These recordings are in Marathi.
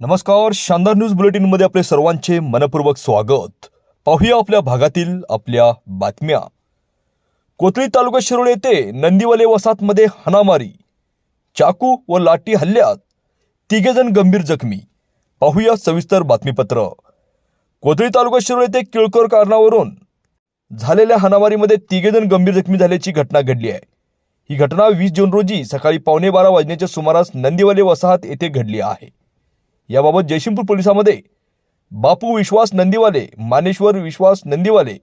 नमस्कार शानदार न्यूज बुलेटिनमध्ये आपले सर्वांचे मनपूर्वक स्वागत. पाहूया आपल्या भागातील आपल्या बातम्या. कोथळी तालुका शिरोळ येथे नंदीवाले वसाहतमध्ये हाणामारी चाकू व लाठी हल्ल्यात तिघेजण गंभीर जखमी. पाहूया सविस्तर बातमीपत्र. कोथळी तालुका शिरोळ येथे किळकर कारणावरून झालेल्या हाणामारीमध्ये तिघेजण गंभीर जखमी झाल्याची घटना घडली आहे. ही घटना वीस जून रोजी सकाळी पावणे बारा वाजण्याच्या सुमारास नंदीवाले वसाहत येथे घडली आहे. याबाबत जयसिंगपूर पोलिसांमध्ये बापू विश्वास नंदीवाले मानेश्वर विश्वास नंदीवाले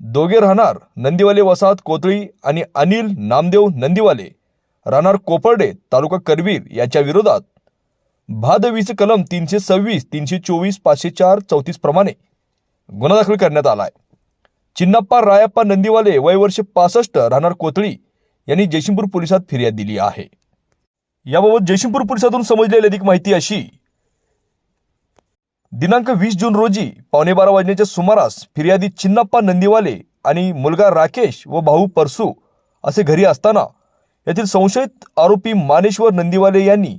दोघे राहणार नंदीवाले वसाहत कोथळी आणि अनिल नामदेव नंदीवाले राहणार कोपर्डे तालुका करवीर याच्या विरोधात. भाद वीस कलम तीनशे सव्वीस तीनशे चोवीस पाचशे चार चौतीस प्रमाणे गुन्हा दाखल करण्यात आला आहे. चिन्नप्पा रायप्पा नंदीवाले वय वर्ष पासष्ट राहणार कोथळी यांनी जयसिंगपूर पोलिसात फिर्याद दिली आहे. याबाबत जयसिंगपूर पोलिसातून समजलेली अधिक माहिती अशी. दिनांक वीस जून रोजी पावणे बारा वाजण्याच्या सुमारास फिर्यादी चिन्नाप्पा नंदीवाले आणि मुलगा राकेश व भाऊ परसू असे घरी असताना यातील संशयित आरोपी मानेश्वर नंदीवाले यांनी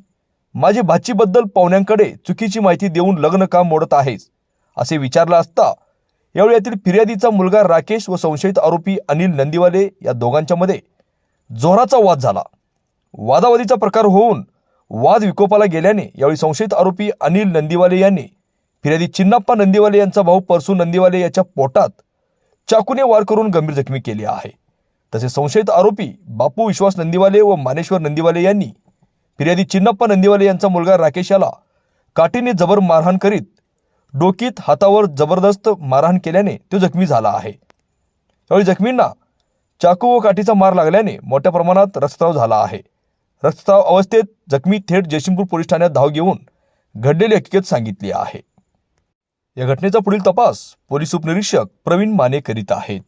माझे भाचीबद्दल पाहुण्यांकडे चुकीची माहिती देऊन लग्न काम मोडत आहेस असे विचारलं असता यावेळी यातील फिर्यादीचा मुलगा राकेश व संशयित आरोपी अनिल नंदीवाले या दोघांच्या मध्ये जोराचा वाद झाला. वादावादीचा प्रकार होऊन वाद विकोपाला गेल्याने यावेळी संशयित आरोपी अनिल नंदीवाले यांनी फिर्यादी चिन्नाप्पा नंदीवाले यांचा भाऊ परसू नंदीवाले याच्या पोटात चाकूने वार करून गंभीर जखमी केली आहे. तसेच संशयित आरोपी बापू विश्वास नंदीवाले व मानेश्वर नंदीवाले यांनी फिर्यादी चिन्नप्पा नंदीवाले यांचा मुलगा राकेश याला काठीने जबर मारहाण करीत डोकीत हातावर जबरदस्त मारहाण केल्याने तो जखमी झाला आहे. यावेळी जखमींना चाकू व काठीचा मार लागल्याने मोठ्या प्रमाणात रक्तस्राव झाला आहे. रक्तस्राव अवस्थेत जखमी थेट जयसिंगपूर पोलीस ठाण्यात धाव घेऊन घडलेली हकीकत सांगितली आहे. या घटनेचा पुढील तपास पोलीस उपनिरीक्षक प्रवीण माने करीत आहेत.